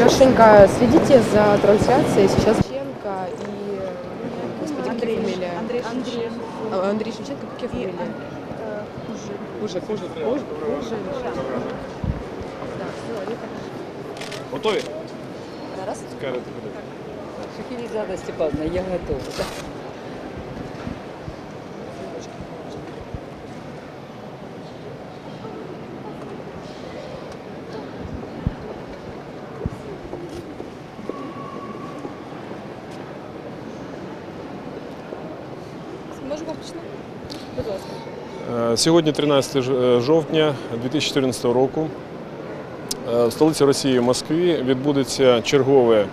Лешенька, следите за трансляцией. Сейчас Шевченко и... Господи, Андрей, какие фамилии? Андрей, Андрей, Андрей, Андрей Шевченко, какие фамилии? Кужин. Кужин. Кужин. Кужин. Да, все, они хорошо. Готовы? Раз. Скажите. Шахилизада Степановна, я готова. Сьогодні 13 е, жовтня 2014 року. е, В столиці Росії в Москві відбудеться чергове е,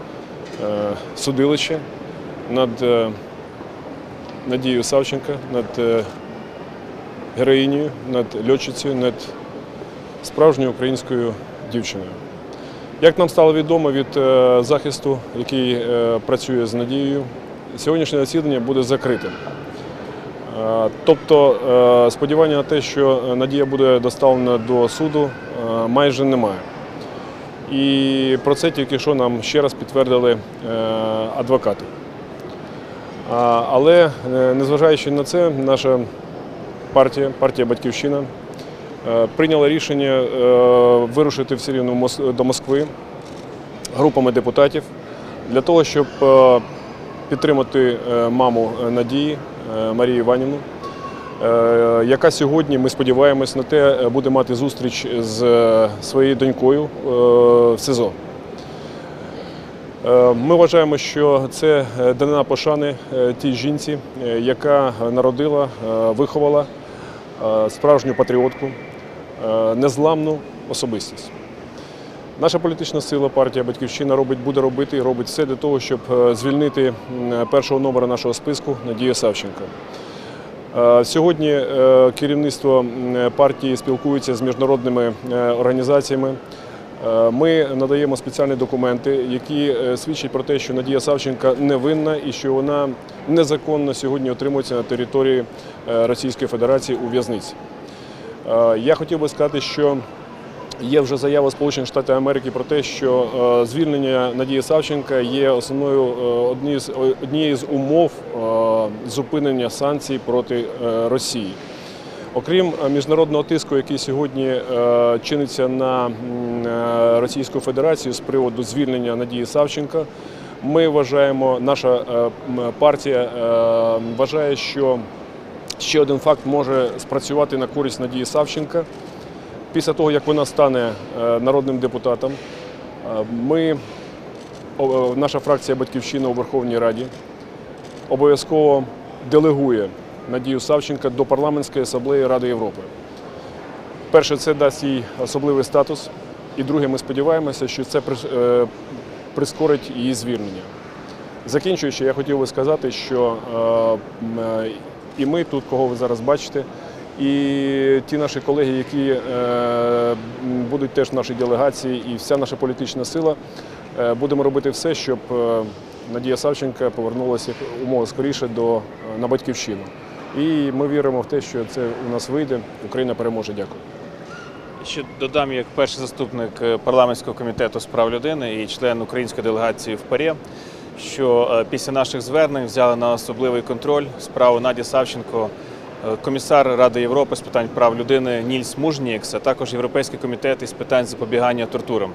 судилище над е, Надією Савченко, над е, героїнею, над льотчицею, над справжньою українською дівчиною. Як нам стало відомо від е, захисту, який е, працює з Надією, сьогоднішнє засідання буде закритим. Е, Тобто е, сподівання на те, що Надія буде доставлена до суду, е, майже немає. І про це тільки що нам ще раз підтвердили е, адвокати. Але е, незважаючи на це, наша партія, партія Батьківщина, е, прийняла рішення е, вирушити все рівно до Москви групами депутатів для того, щоб е, підтримати е, маму е, Надії е, Марію Іванівну, е, яка сьогодні, ми сподіваємось на те, е, буде мати зустріч з е, своєю донькою е, в СИЗО. Е, Ми вважаємо, що це е, данина пошани е, тій жінці, е, яка народила, е, виховала е, справжню патріотку, е, незламну особистість. Наша політична сила, партія Батьківщина робить, буде робити і робить все для того, щоб е, звільнити першого номера нашого списку Надію Савченко. Е, Сьогодні е, керівництво партії спілкується з міжнародними організаціями. Ми надаємо спеціальні документи, які свідчать про те, що Надія Савченка невинна і що вона незаконно сьогодні отримується на території Російської Федерації у в'язниці. Я хотів би сказати, що Є вже заява Сполучених Штатів Америки про те, що е, звільнення Надії Савченка є основною е, однією з умов е, зупинення санкцій проти Росії. Окрім міжнародного тиску, який сьогодні чиниться на Російську Федерацію з приводу звільнення Надії Савченка, ми вважаємо, наша партія вважає, що ще один факт може спрацювати на користь Надії Савченка. Після того, як вона стане е, народним депутатом, е, ми, наша фракція Батьківщина у Верховній Раді обов'язково делегує Надію Савченка до парламентської асамблеї Ради Європи. Перше, це дасть їй особливий статус, і друге, ми сподіваємося, що це е, прискорить її звільнення. Закінчуючи, я хотів би сказати, що е, е, і ми тут, кого ви зараз бачите, і ті наші колеги, які е, будуть теж в нашій делегації, і вся наша політична сила, е, будемо робити все, щоб е, Надія Савченка повернулася умови скоріше до на батьківщину. І ми віримо в те, що це у нас вийде. Україна переможе. Дякую. Ще додам як перший заступник парламентського комітету з прав людини і член української делегації в ПАРЄ, що після наших звернень взяли на особливий контроль справу Наді Савченко, комісар Ради Європи з питань прав людини Нільс Мужнієкс, а також Європейський комітет із питань запобігання тортурам.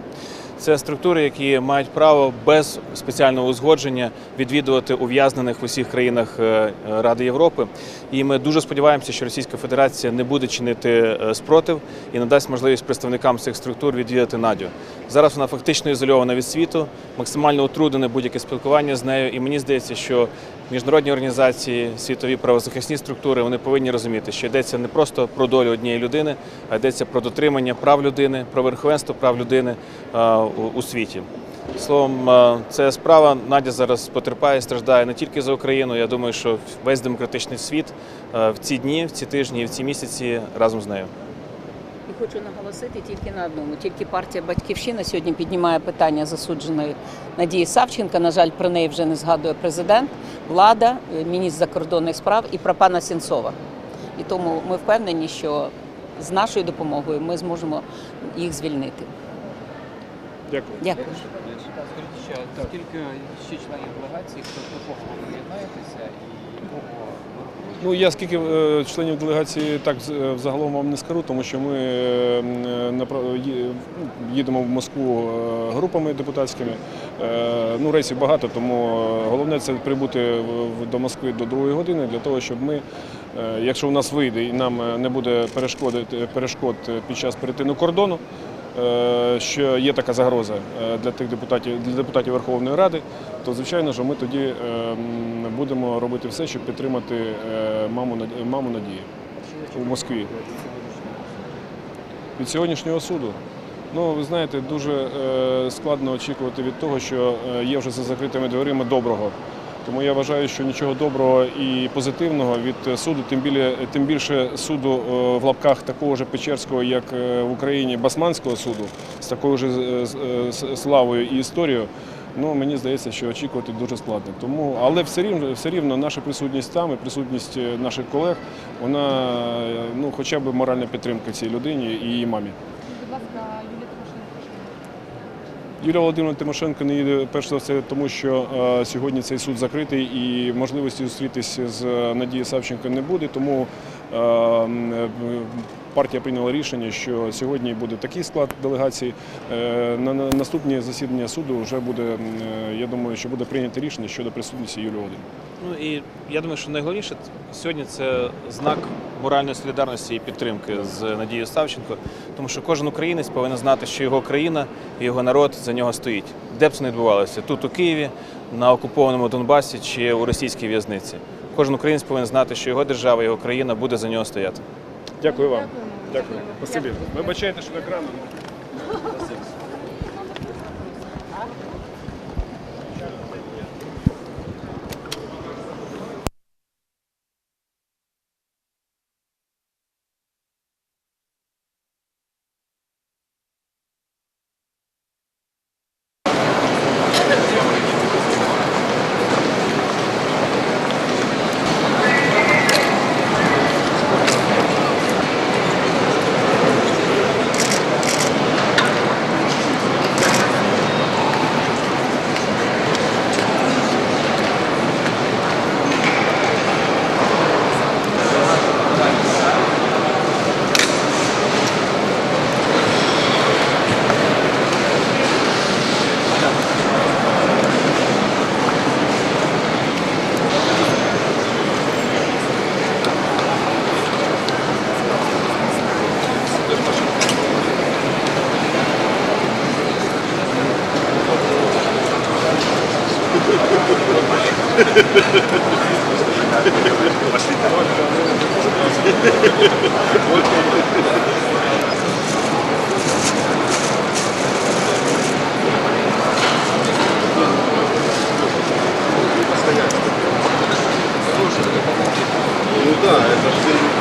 Це структури, які мають право без спеціального узгодження відвідувати ув'язнених в усіх країнах е, Ради Європи. І ми дуже сподіваємося, що Російська Федерація не буде чинити е, спротив і надасть можливість представникам цих структур відвідати Надю. Зараз вона фактично ізольована від світу, максимально утруднене будь-яке спілкування з нею. І мені здається, що міжнародні організації, світові правозахисні структури вони повинні розуміти, що йдеться не просто про долю однієї людини, а йдеться про дотримання прав людини, про верховенство прав людини е, у- світі. Словом, е, це справа Надя зараз потерпає, страждає не тільки за Україну. Я думаю, що весь демократичний світ е, в ці дні, в ці тижні, в ці місяці разом з нею. І хочу наголосити тільки на одному. Тільки партія Батьківщина сьогодні піднімає питання засудженої Надії Савченка. На жаль, про неї вже не згадує президент, влада, е, міністр закордонних справ і про пана Сенцова. І тому ми впевнені, що з нашою допомогою ми зможемо їх звільнити. Дякую. Дякую. Скажіть ще, скільки ще членів делегації, хто до кого ви приєднаєтеся і кого ви рахуєте? Ну я скільки е, членів делегації так е, взагалом вам не скажу, тому що ми е, ну, їдемо в Москву групами депутатськими. Ну, рейсів багато, тому головне це прибути до Москви до другої години для того, щоб ми, якщо у нас вийде і нам не буде перешкод під час перетину кордону. Е, Що є така загроза е, для тих депутатів для депутатів Верховної Ради, то звичайно ж ми тоді е, будемо робити все, щоб підтримати маму маму Надії у Москві. Від сьогоднішнього суду. Ну, ви знаєте, дуже складно очікувати від того, що є вже за закритими дверима доброго. Тому я вважаю, що нічого доброго і позитивного від суду, тим більше, тим більше суду е, в лапках такого ж Печерського, як е, в Україні Басманського суду, з такою ж е, славою і історією. Ну, мені здається, що очікувати дуже складно. Тому, але все рівно, все рівно наша присутність там і присутність наших колег, вона ну, хоча б моральна підтримка цій людині і її мамі. Будь ласка. Юлія Володимирівна Тимошенко не їде перш за все, тому що е, сьогодні цей суд закритий і можливості зустрітися з е, Надією Савченко не буде. Тому е, партія прийняла рішення, що сьогодні буде такий склад делегації. Е, На на наступні засідання суду вже буде, е, я думаю, що буде прийнято рішення щодо присутності Юлії Володимирівни. Ну і я думаю, що найголовніше сьогодні це знак моральної солідарності і підтримки з Надією Савченко, тому що кожен українець повинен знати, що його країна і його народ за нього стоїть. Де б це не відбувалося тут у Києві, на окупованому Донбасі чи у російській в'язниці. Кожен українець повинен знати, що його держава, його країна буде за нього стояти. Дякую вам. Дякую. Спасибі. Вибачайте, що так рано. Ну да, это же